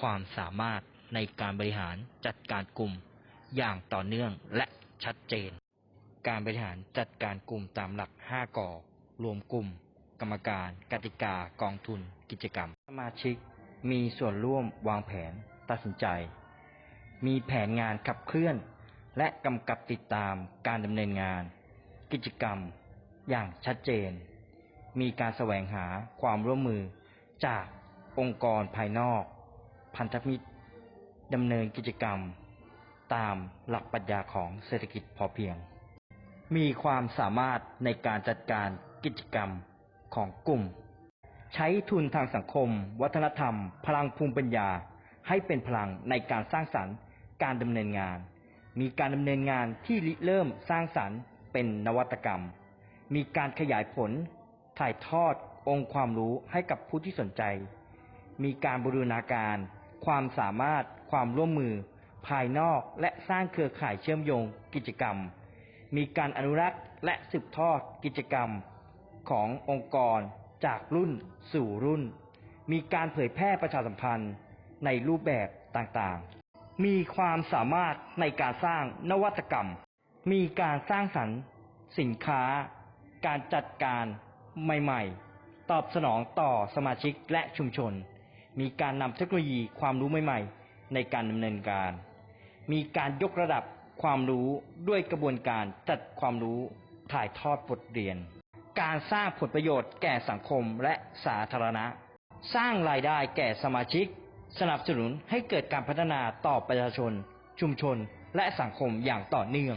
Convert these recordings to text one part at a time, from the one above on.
ความสามารถในการบริหารจัดการกลุ่ม อย่างต่อเนื่องและชัดเจน การบริหารจัดการกลุ่มตามหลัก 5ก่อ รวมกลุ่ม กรรมการ กติกา กองทุน กิจกรรม สมาชิก มีส่วนร่วมวางแผน ตัดสินใจ มีแผนงานขับเคลื่อน และกำกับติดตามการดำเนินงาน กิจกรรม อย่างชัดเจน มีการแสวงหาความร่วมมือจากองค์กรภายนอก พันธมิตรดำเนินกิจกรรม ตามหลักปรัชญาของเศรษฐกิจพอเพียง มีความสามารถในการจัดการกิจกรรมของกลุ่ม ใช้ทุนทางสังคม วัฒนธรรม พลังภูมิปัญญา ให้เป็นพลังในการสร้างสรรค์ การดำเนินงาน มีการดำเนินงานที่ริเริ่มสร้างสรรค์ เป็นนวัตกรรม มีการขยายผล ถ่ายทอดองค์ความรู้ให้กับผู้ที่สนใจ มีการบูรณาการ ความสามารถ ความร่วมมือ ภายนอกและสร้างเครือข่ายเชื่อมโยงกิจกรรม มีการอนุรักษ์และสืบทอดกิจกรรมขององค์กร จากรุ่น สู่รุ่น มีการเผยแพร่ประชาสัมพันธ์ในรูปแบบต่างๆ มีความสามารถในการสร้างนวัตกรรม มีการสร้างสรรค์ สินค้า การจัดการใหม่ ๆ ตอบสนองต่อสมาชิกและชุมชน มีการนำเทคโนโลยีความรู้ใหม่ ๆ ในการดำเนินการ มีการยกระดับความรู้ด้วยกระบวนการจัดความรู้ถ่ายทอดบทเรียน การสร้างผลประโยชน์แก่สังคมและสาธารณะ สร้างรายได้แก่สมาชิก สนับสนุนให้เกิดการพัฒนาต่อประชาชน ชุมชน และสังคมอย่างต่อเนื่อง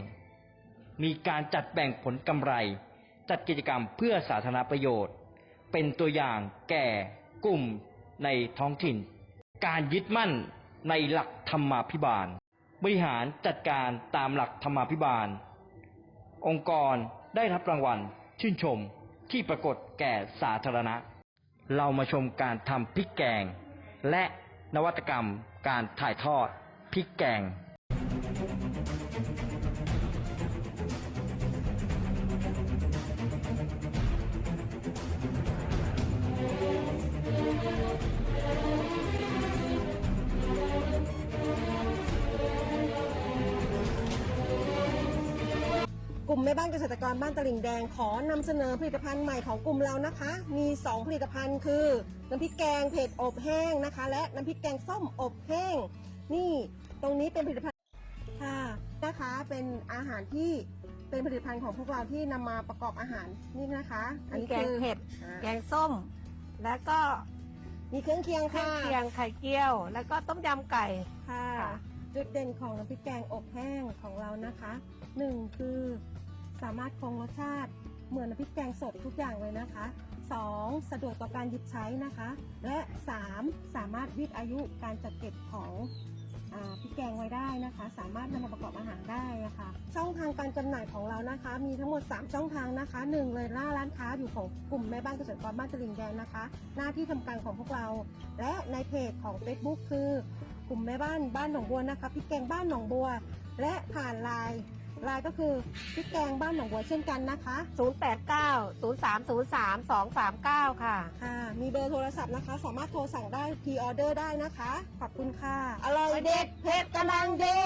มีการจัดแบ่งผลกำไร จัดกิจกรรมเพื่อสาธารณประโยชน์ เป็นตัวอย่างแก่กลุ่ม ในท้องถิ่น การยึดมั่นในหลักธรรมาภิบาล บริหารจัดการตามหลักธรรมาภิบาล องค์กรได้รับรางวัลชื่นชมที่ปรากฏแก่สาธารณะ เรามาชมการทำพริกแกง และนวัตกรรมการถ่ายทอดพริกแกง ลุ่มแม่บ้านเกษตรกรบ้านตลิ่งแดงขอนำเสนอผลิตภัณฑ์ใหม่ของกลุ่มเรานะคะ มี 2 ผลิตภัณฑ์คือน้ำพริกแกงเผ็ดอบแห้งนะคะ และน้ำพริกแกงส้มอบแห้ง นี่ตรงนี้เป็นผลิตภัณฑ์ค่ะนะคะเป็นอาหารที่เป็นผลิตภัณฑ์ของพวกเราที่นำมาประกอบอาหารนี่นะคะ อันมีนี้แกงคือเผ็ดอ่าแกงส้ม แล้วก็มีเครื่องเคียงเครื่อค่ะงเคียงไข่เจียว แล้วก็ต้มยำไก่ค่ะค่ะจุดเด่นของน้ำพริกแกงอบแห้งของเรานะคะหนึ่งคือ สามารถคงรสชาติเหมือนน้ำพริกแกงสดทุกอย่างเลยนะคะสองสะดวกต่อการหยิบใช้นะคะ และสามสามารถยืดอายุการจัดเก็บของพริกแกงไว้ได้นะคะ สามารถนำมาประกอบอาหารได้นะคะ ช่องทางการจำหน่ายของเรานะคะ มีทั้งหมด 3 ช่องทางนะคะหนึ่งเลยหน้าร้านค้าอยู่ของกลุ่มแม่บ้านเกษตรกรบ้านตลิ่งแดงนะคะ หน้าที่ทำการของพวกเรา และในเพจของ Facebook คือกลุ่มแม่บ้านบ้านหนองบัวนะคะพริกแกงบ้านหนองบัว และผ่านไลน์ ไลน์ก็คือพริกแกงบ้านหนองบัวเช่นกันนะคะ 089 0303 239 ค่ะ ค่ะ มีเบอร์โทรศัพท์นะคะ สามารถโทรสั่งได้พีออเดอร์ได้นะคะ ขอบคุณค่ะ อร่อยเด็ดเผ็ดกำลังดี